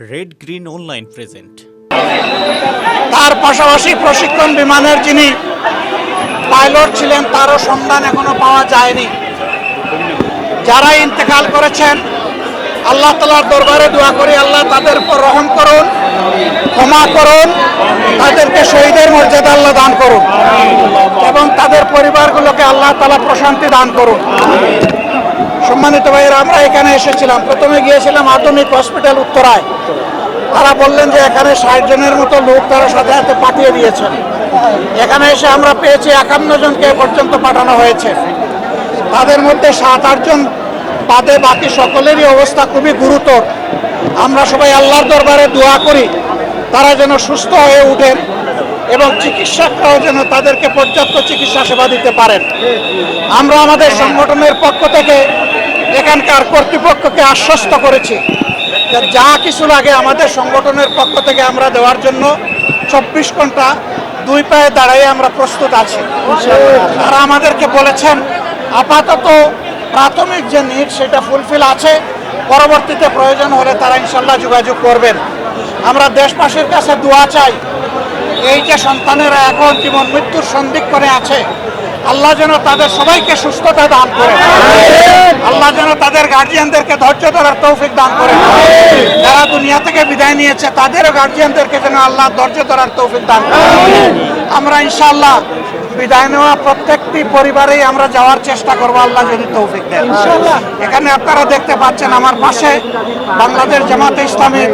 Red green online present তার পাশাপাশি প্রশিক্ষণ বিমানের যিনি পাইলট ছিলেন, তারও সন্ধান এখনও পাওয়া যায়নি। যারা ইন্তেকাল করেছেন, আল্লাহ তালার দরবারে দোয়া করি, আল্লাহ তাদের উপর রহম করুন, ক্ষমা করুন, তাদেরকে শহীদের মর্যাদা আল্লাহ দান করুন এবং তাদের পরিবারগুলোকে আল্লাহ তালা প্রশান্তি দান করুন। সম্মানিত ভাইয়েরা, আমরা এখানে এসেছিলাম। প্রথমে গিয়েছিলাম আধুনিক হসপিটাল উত্তরায়। তারা বললেন যে এখানে ষাট জনের মতো লোক তারা সাথে সাথে পাঠিয়ে দিয়েছেন। এখানে এসে আমরা পেয়েছি একান্ন জনকে পর্যন্ত পাঠানো হয়েছে। তাদের মধ্যে সাত আটজন বাদে বাকি সকলেরই অবস্থা খুবই গুরুতর। আমরা সবাই আল্লাহর দরবারে দোয়া করি, তারা যেন সুস্থ হয়ে উঠেন। এবং চিকিৎসকরাও যেন তাদেরকে পর্যাপ্ত চিকিৎসা সেবা দিতে পারেন। আমরা আমাদের সংগঠনের পক্ষ থেকে এখানকার কর্তৃপক্ষকে আশ্বস্ত করেছি যে কিছু লাগে আমাদের সংগঠনের পক্ষ থেকে আমরা দেওয়ার জন্য চব্বিশ ঘণ্টা দুই পায়ে দাঁড়াই আমরা প্রস্তুত আছি। তারা আমাদেরকে বলেছেন, আপাতত প্রাথমিক যে নিড সেটা ফুলফিল আছে, পরবর্তীতে প্রয়োজন হলে তারা ইনশাল্লাহ যোগাযোগ করবেন। আমরা দেশবাসীর কাছে দোয়া চাই এই যে সন্তানেরা এখন জীবন মৃত্যুর সন্ধিক্ষণে আছে। আল্লাহ যেন তাদের সবাইকে সুস্থতা দান করে। আল্লাহ যেন তাদের গার্জিয়ানদেরকে ধৈর্য ধরার তৌফিক দান করে। যারা দুনিয়া থেকে বিদায় নিয়েছে তাদেরও গার্জিয়ানদেরকে যেন আল্লাহ ধৈর্য ধরার তৌফিক দান করে। আমরা ইনশাআল্লাহ বিদায় নেওয়া প্রত্যেকটি পরিবারেই আমরা যাওয়ার চেষ্টা করব আল্লাহ যদি তৌফিক দেন। এখানে আপনারা দেখতে পাচ্ছেন আমার পাশে বাংলাদেশ জামাতে ইসলামের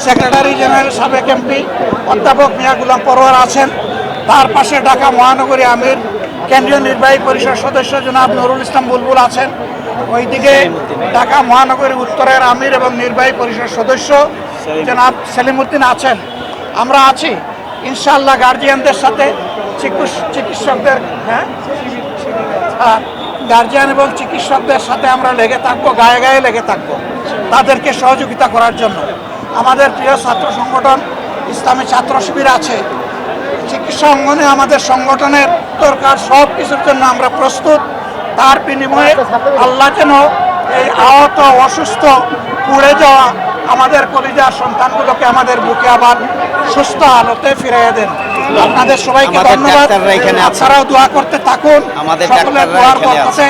সেক্রেটারি জেনারেল, সাবেক এমপি অধ্যাপক মিয়া গুলাম পরোয়ার আছেন। তার পাশে ঢাকা মহানগরী আমির, কেন্দ্রীয় নির্বাহী পরিষদ সদস্য জনাব নুরুল ইসলাম বুলবুল আছেন। ওইদিকে ঢাকা মহানগরী উত্তরের আমির এবং নির্বাহী পরিষদ সদস্য জনাব সেলিমুদ্দিন আছেন। আমরা আছি ইনশাল্লাহ গার্জিয়ানদের সাথে। চিকিৎস- চিকিৎসকদের হ্যাঁ? গার্জিয়ান এবং চিকিৎসকদের সাথে আমরা লেগে থাকব, গায়ে গায়ে লেগে থাকব। তাদেরকে সহযোগিতা করার জন্য। আমাদের প্রিয় ছাত্র সংগঠন ইসলামী ছাত্র শিবির আছে। চিকিৎসা অঙ্গনে আমাদের সংগঠনের দরকার সব কিছুর জন্য আমরা প্রস্তুত। তার বিনিময়ে আল্লাহ যেন এই আহত অসুস্থ পুড়ে যাওয়া আমাদের কলিজার সন্তানগুলোকে আমাদের বুকে আবার সুস্থ আলোতে ফিরিয়ে দেন। আপনাদের সবাইকে ধন্যবাদ। আপনারাও দোয়া করতে থাকুন। আমাদের সকলের দোয়ার বরকতে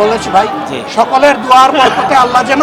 বলেছি ভাই সকলের দোয়ার বরকতে আল্লাহ যেন